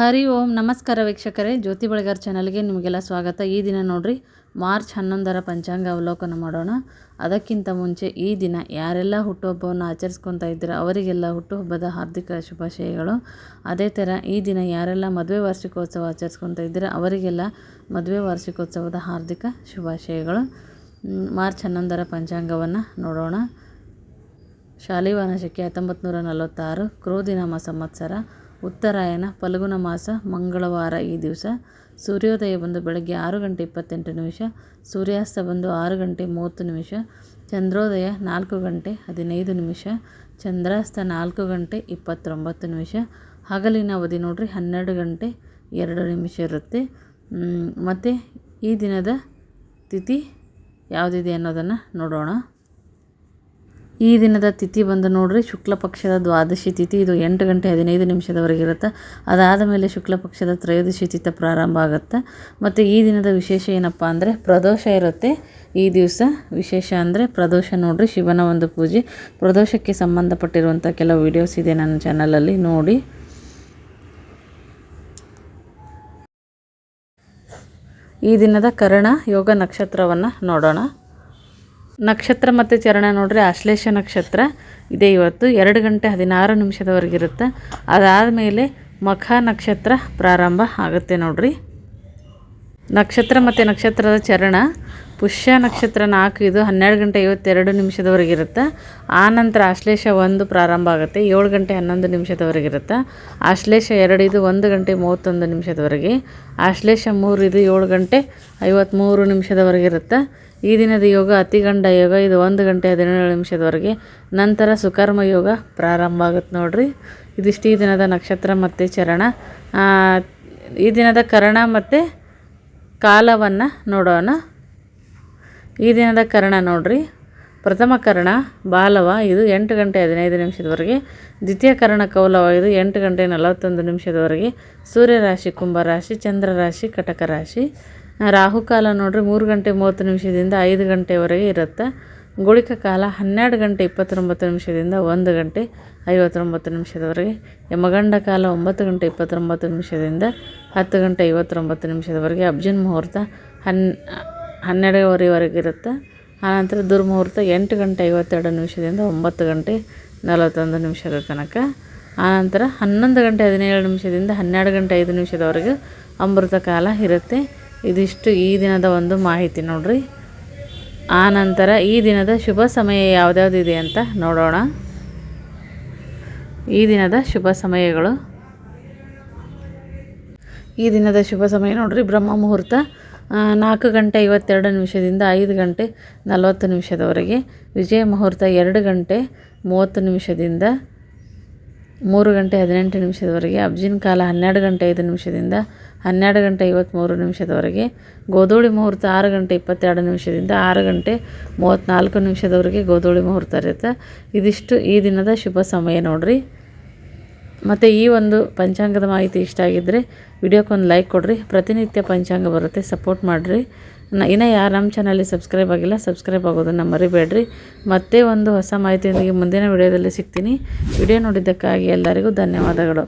ಹರಿ ಓಂ, ನಮಸ್ಕಾರ ವೀಕ್ಷಕರೇ. ಜ್ಯೋತಿ ಬಳಗಾರ್ ಚಾನಲ್ಗೆ ನಿಮಗೆಲ್ಲ ಸ್ವಾಗತ. ಈ ದಿನ ನೋಡ್ರಿ, ಮಾರ್ಚ್ ಹನ್ನೊಂದರ ಪಂಚಾಂಗ ಅವಲೋಕನ ಮಾಡೋಣ. ಅದಕ್ಕಿಂತ ಮುಂಚೆ ಈ ದಿನ ಯಾರೆಲ್ಲ ಹುಟ್ಟುಹಬ್ಬವನ್ನು ಆಚರಿಸ್ಕೊತಾ ಇದ್ದೀರೋ, ಅವರಿಗೆಲ್ಲ ಹುಟ್ಟುಹಬ್ಬದ ಹಾರ್ದಿಕ ಶುಭಾಶಯಗಳು. ಅದೇ ಥರ ಈ ದಿನ ಯಾರೆಲ್ಲ ಮದುವೆ ವಾರ್ಷಿಕೋತ್ಸವ ಆಚರಿಸ್ಕೊತಾ ಇದ್ದೀರೋ, ಅವರಿಗೆಲ್ಲ ಮದುವೆ ವಾರ್ಷಿಕೋತ್ಸವದ ಹಾರ್ದಿಕ ಶುಭಾಶಯಗಳು. ಮಾರ್ಚ್ ಹನ್ನೊಂದರ ಪಂಚಾಂಗವನ್ನು ನೋಡೋಣ. ಶಾಲಿವಾನ ಶಕೆ ಹತ್ತೊಂಬತ್ತು ನೂರ ನಲವತ್ತಾರು ಕ್ರೋಧಿನಾಮ ಸಂವತ್ಸರ. ಉತ್ತರಾಯಣ ಫಲ್ಗುಣ ಮಾಸ, ಮಂಗಳವಾರ ಈ ದಿವಸ. ಸೂರ್ಯೋದಯ ಬಂದು ಬೆಳಗ್ಗೆ ಆರು ಗಂಟೆ ಇಪ್ಪತ್ತೆಂಟು ನಿಮಿಷ, ಸೂರ್ಯಾಸ್ತ ಬಂದು ಆರು ಗಂಟೆ ಮೂವತ್ತು ನಿಮಿಷ, ಚಂದ್ರೋದಯ ನಾಲ್ಕು ಗಂಟೆ ಹದಿನೈದು ನಿಮಿಷ, ಚಂದ್ರಾಸ್ತ ನಾಲ್ಕು ಗಂಟೆ ಇಪ್ಪತ್ತೊಂಬತ್ತು ನಿಮಿಷ. ಹಗಲಿನ ಅವಧಿ ನೋಡಿರಿ, ಹನ್ನೆರಡು ಗಂಟೆ ಎರಡು ನಿಮಿಷ ಇರುತ್ತೆ. ಮತ್ತು ಈ ದಿನದ ತಿಥಿ ಯಾವುದಿದೆ ಅನ್ನೋದನ್ನು ನೋಡೋಣ. ಈ ದಿನದ ತಿಥಿ ಬಂದು ನೋಡ್ರಿ, ಶುಕ್ಲ ಪಕ್ಷದ ದ್ವಾದಶಿ ತಿಥಿ. ಇದು ಎಂಟು ಗಂಟೆ ಹದಿನೈದು ನಿಮಿಷದವರೆಗೆ ಇರುತ್ತೆ. ಅದಾದ ಮೇಲೆ ಶುಕ್ಲ ಪಕ್ಷದ ತ್ರಯೋದಶಿ ತಿಥಿ ಪ್ರಾರಂಭ ಆಗುತ್ತೆ. ಮತ್ತು ಈ ದಿನದ ವಿಶೇಷ ಏನಪ್ಪ ಅಂದರೆ, ಪ್ರದೋಷ ಇರುತ್ತೆ. ಈ ದಿವಸ ವಿಶೇಷ ಅಂದರೆ ಪ್ರದೋಷ ನೋಡ್ರಿ, ಶಿವನ ಒಂದು ಪೂಜೆ. ಪ್ರದೋಷಕ್ಕೆ ಸಂಬಂಧಪಟ್ಟಿರುವಂಥ ಕೆಲವು ವಿಡಿಯೋಸ್ ಇದೆ ನನ್ನ ಚಾನಲಲ್ಲಿ ನೋಡಿ. ಈ ದಿನದ ಕರ್ಣ ಯೋಗ ನಕ್ಷತ್ರವನ್ನು ನೋಡೋಣ. ನಕ್ಷತ್ರ ಮತ್ತು ಚರಣ ನೋಡ್ರಿ ಆಶ್ಲೇಷ ನಕ್ಷತ್ರ ಇದೆ ಇವತ್ತು. ಎರಡು ಗಂಟೆ ಹದಿನಾರು ಅದಾದ ಮೇಲೆ ಮಖ ನಕ್ಷತ್ರ ಪ್ರಾರಂಭ ಆಗುತ್ತೆ ನೋಡ್ರಿ. ನಕ್ಷತ್ರ ಮತ್ತು ನಕ್ಷತ್ರದ ಚರಣ, ಪುಷ್ಯ ನಕ್ಷತ್ರ ನಾಲ್ಕು, ಇದು ಹನ್ನೆರಡು ಗಂಟೆ ಐವತ್ತೆರಡು ನಿಮಿಷದವರೆಗಿರುತ್ತೆ ಆ ನಂತರ ಆಶ್ಲೇಷ ಒಂದು ಪ್ರಾರಂಭ ಆಗುತ್ತೆ, ಏಳು ಗಂಟೆ ಹನ್ನೊಂದು ನಿಮಿಷದವರೆಗಿರುತ್ತೆ ಆಶ್ಲೇಷ ಎರಡು, ಇದು ಒಂದು ಗಂಟೆ ಮೂವತ್ತೊಂದು ನಿಮಿಷದವರೆಗೆ. ಆಶ್ಲೇಷ ಮೂರು, ಇದು ಏಳು ಗಂಟೆ ಐವತ್ತ್ಮೂರು ನಿಮಿಷದವರೆಗಿರುತ್ತೆ ಈ ದಿನದ ಯೋಗ, ಅತಿಗಂಡ ಯೋಗ, ಇದು ಒಂದು ಗಂಟೆ ಹದಿನೇಳು ನಿಮಿಷದವರೆಗೆ. ನಂತರ ಸುಕರ್ಮ ಯೋಗ ಪ್ರಾರಂಭ ಆಗುತ್ತೆ ನೋಡಿರಿ. ಇದಿಷ್ಟು ಈ ದಿನದ ನಕ್ಷತ್ರ ಮತ್ತು ಚರಣ. ಈ ದಿನದ ಕರಣ ಮತ್ತು ಕಾಲವನ್ನು ನೋಡೋಣ. ಈ ದಿನದ ಕರಣ ನೋಡಿರಿ. ಪ್ರಥಮ ಕರ್ಣ ಬಾಲವ, ಇದು ಎಂಟು ಗಂಟೆ ಹದಿನೈದು ನಿಮಿಷದವರೆಗೆ. ದ್ವಿತೀಯ ಕರ್ಣ ಕೌಲವ, ಇದು ಎಂಟು ಗಂಟೆ ನಲವತ್ತೊಂದು ನಿಮಿಷದವರೆಗೆ. ಸೂರ್ಯರಾಶಿ, ಕುಂಭರಾಶಿ, ಚಂದ್ರರಾಶಿ ಕಟಕ ರಾಶಿ ರಾಹುಕಾಲ ನೋಡಿರಿ ಮೂರು ಗಂಟೆ ಮೂವತ್ತು ನಿಮಿಷದಿಂದ ಐದು ಗಂಟೆವರೆಗೆ ಇರುತ್ತೆ. ಗುಳಿಕ ಕಾಲ ಹನ್ನೆರಡು ಗಂಟೆ ಇಪ್ಪತ್ತೊಂಬತ್ತು ನಿಮಿಷದಿಂದ ಒಂದು ಗಂಟೆ ಐವತ್ತೊಂಬತ್ತು ನಿಮಿಷದವರೆಗೆ. ಯಮಗಂಡ ಕಾಲ ಒಂಬತ್ತು ಗಂಟೆ ಇಪ್ಪತ್ತೊಂಬತ್ತು ನಿಮಿಷದಿಂದ ಹತ್ತು ಗಂಟೆ ಐವತ್ತೊಂಬತ್ತು ನಿಮಿಷದವರೆಗೆ ಅಬ್ಜನ್ ಮುಹೂರ್ತ ಹನ್, ಹನ್ನೆರಡುವರೆವರೆಗೆ ಇರುತ್ತೆ. ಆನಂತರ ದುರ್ಮುಹೂರ್ತ ಎಂಟು ಗಂಟೆ ಐವತ್ತೆರಡು ನಿಮಿಷದಿಂದ ಒಂಬತ್ತು ಗಂಟೆ ನಲವತ್ತೊಂದು ನಿಮಿಷದ ತನಕ. ಆನಂತರ ಹನ್ನೊಂದು ಗಂಟೆ ಹದಿನೇಳು ನಿಮಿಷದಿಂದ ಹನ್ನೆರಡು ಗಂಟೆ ಐದು ನಿಮಿಷದವರೆಗೆ ಅಮೃತ ಕಾಲ ಇರುತ್ತೆ. ಇದಿಷ್ಟು ಈ ದಿನದ ಒಂದು ಮಾಹಿತಿ ನೋಡ್ರಿ. ಆ ನಂತರ ಈ ದಿನದ ಶುಭ ಸಮಯ ಇದೆ ಅಂತ ನೋಡೋಣ. ಈ ದಿನದ ಶುಭ ಸಮಯಗಳು. ಈ ದಿನದ ಶುಭ ಸಮಯ ನೋಡ್ರಿ ಬ್ರಹ್ಮ ಮುಹೂರ್ತ ನಾಲ್ಕು ಗಂಟೆ ಐವತ್ತೆರಡು ನಿಮಿಷದಿಂದ ಐದು ಗಂಟೆ ನಲವತ್ತು ನಿಮಿಷದವರೆಗೆ, ವಿಜಯ ಮುಹೂರ್ತ ಎರಡು ಗಂಟೆ ಮೂವತ್ತು ನಿಮಿಷದಿಂದ ಮೂರು ಗಂಟೆ ಹದಿನೆಂಟು ನಿಮಿಷದವರೆಗೆ, ಅಬ್ಜಿನ ಕಾಲ ಹನ್ನೆರಡು ಗಂಟೆ ಐದು ನಿಮಿಷದಿಂದ ಹನ್ನೆರಡು ಗಂಟೆ ಐವತ್ತ್ಮೂರು ನಿಮಿಷದವರೆಗೆ, ಗೋಧೂಳಿ ಮುಹೂರ್ತ ಆರು ಗಂಟೆ ಇಪ್ಪತ್ತೆರಡು ನಿಮಿಷದಿಂದ ಆರು ಗಂಟೆ ಮೂವತ್ತ್ನಾಲ್ಕು ನಿಮಿಷದವರೆಗೆ ಗೋಧೂಳಿ ಮುಹೂರ್ತ ಇರುತ್ತೆ. ಇದಿಷ್ಟು ಈ ದಿನದ ಶುಭ ಸಮಯ ನೋಡಿರಿ. ಮತ್ತು ಈ ಒಂದು ಪಂಚಾಂಗದ ಮಾಹಿತಿ ಇಷ್ಟ ಆಗಿದ್ದರೆ ವಿಡಿಯೋಕ್ಕೊಂದು ಲೈಕ್ ಕೊಡಿರಿ. ಪ್ರತಿನಿತ್ಯ ಪಂಚಾಂಗ ಬರುತ್ತೆ. ಸಪೋರ್ಟ್ ಮಾಡಿರಿ. ಇನ್ನು ಯಾರು ನಮ್ಮ ಚಾನಲ್ಲಿ ಸಬ್ಸ್ಕ್ರೈಬ್ ಆಗಿಲ್ಲ ಸಬ್ಸ್ಕ್ರೈಬ್ ಆಗೋದನ್ನು ಮರಿಬೇಡ್ರಿ. ಮತ್ತೆ ಒಂದು ಹೊಸ ಮಾಹಿತಿಯೊಂದಿಗೆ ಮುಂದಿನ ವಿಡಿಯೋದಲ್ಲಿ ಸಿಗ್ತೀನಿ. ವಿಡಿಯೋ ನೋಡಿದ್ದಕ್ಕಾಗಿ ಎಲ್ಲರಿಗೂ ಧನ್ಯವಾದಗಳು.